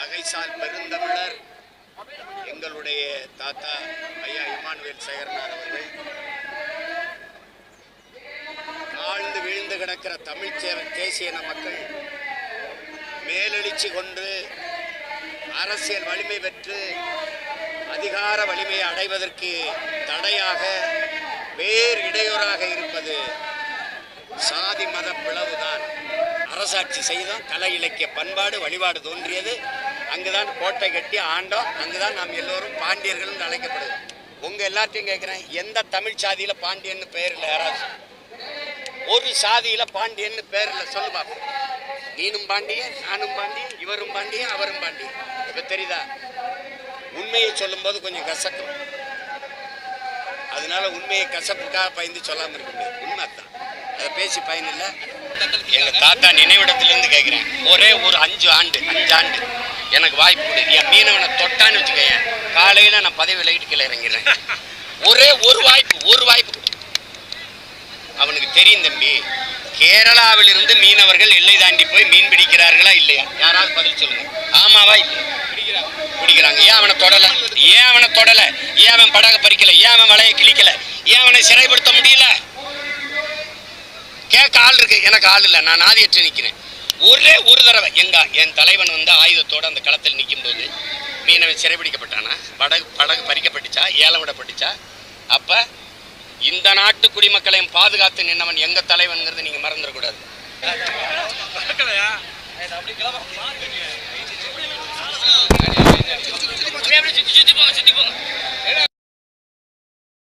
தகைசால் பெருந்தமிழர். எங்களுடைய தாத்தா ஐயா இமானுவேல் சேகரனார் அவர்கள். ஆழ்ந்து வீழ்ந்து கிடக்கிற தமிழ் தேசிய மக்கள் மேலெழுச்சி கொண்டு அரசியல் வலிமை பெற்று அதிகார வலிமையை அடைவதற்கு தடையாக வேறு இடையூறாக இருப்பது சாதி மத பிளவுதான். அரசாட்சி செய்தோம் கலை இலக்கிய பண்பாடு வழிபாடு தோன்றியது. அங்குதான் கோட்டை கட்டி ஆண்டோம். அங்குதான் நாம் எல்லோரும் பாண்டியர்கள் அழைக்கப்படுது. உங்க எல்லாத்தையும் கேட்கிறேன் எந்த தமிழ் சாதியில பாண்டியன்னு பேர் இல்லை யாராவது? ஒரு சாதியில பாண்டியன்னு பேர் இல்லை சொல்லு பாப்போம். நீனும் பாண்டியன் நானும் பாண்டியன் இவரும் பாண்டியன் அவரும் பாண்டியன் இப்ப தெரியுதா? உண்மையை சொல்லும்போது கொஞ்சம் கசக்கும். அதனால உண்மையை கசப்புக்காக பயந்து சொல்லாம இருக்க முடியாது. உண்மை தான் அதை பேசி பயனில்லை. எங்கள் தாத்தா நினைவிடத்திலேருந்து கேட்குறேன் ஒரே ஒரு அஞ்சு ஆண்டு அஞ்சு ஆண்டு. எனக்கு வாய்ப்பு கொடு. என் மீனவனை தொட்டான்னு வச்சுக்கேன் காலையில் நான் பதவி விலகிட்டு கீழே இறங்கிடுறேன். ஒரே ஒரு வாய்ப்பு ஒரு வாய்ப்பு அவனுக்கு தெரியும் தம்பி கேரளாவிலிருந்து மீனவர்கள் எல்லை தாண்டி போய் மீன் பிடிக்கிறார்களா இல்லையா? யாராவது பதில் சொல்லுங்க. ஆமாவா இல்லையா? பிடிக்கிறாங்க. ஏன் அவனை தொடல? ஏன் அவனை தொடல? ஏன் அவன் படக பறிக்கல? ஏன் அவன் வலையை கிழிக்கல? ஏன் அவனை சிறைப்படுத்த முடியல? ஆள் இருக்கு. எனக்கு ஆள் இல்லை. நான் ஆதியற்று நிற்கிறேன் ஒரே ஒரு தடவை எங்க என் தலைவன் வந்து ஆயுதத்தோட அந்த களத்தில் நிற்கும் போது மீனவன் சிறைபிடிக்கப்பட்டானா? படகு படகு பறிக்கப்பட்டுச்சா? ஏலம் விடப்பட்டுச்சா அப்ப இந்த நாட்டு குடிமக்களையும் பாதுகாத்து நின்னவன் எங்க தலைவன்ங்கிறது நீங்க மறந்துடக்கூடாது. சுத்தி போங்க சுத்தி போங்க.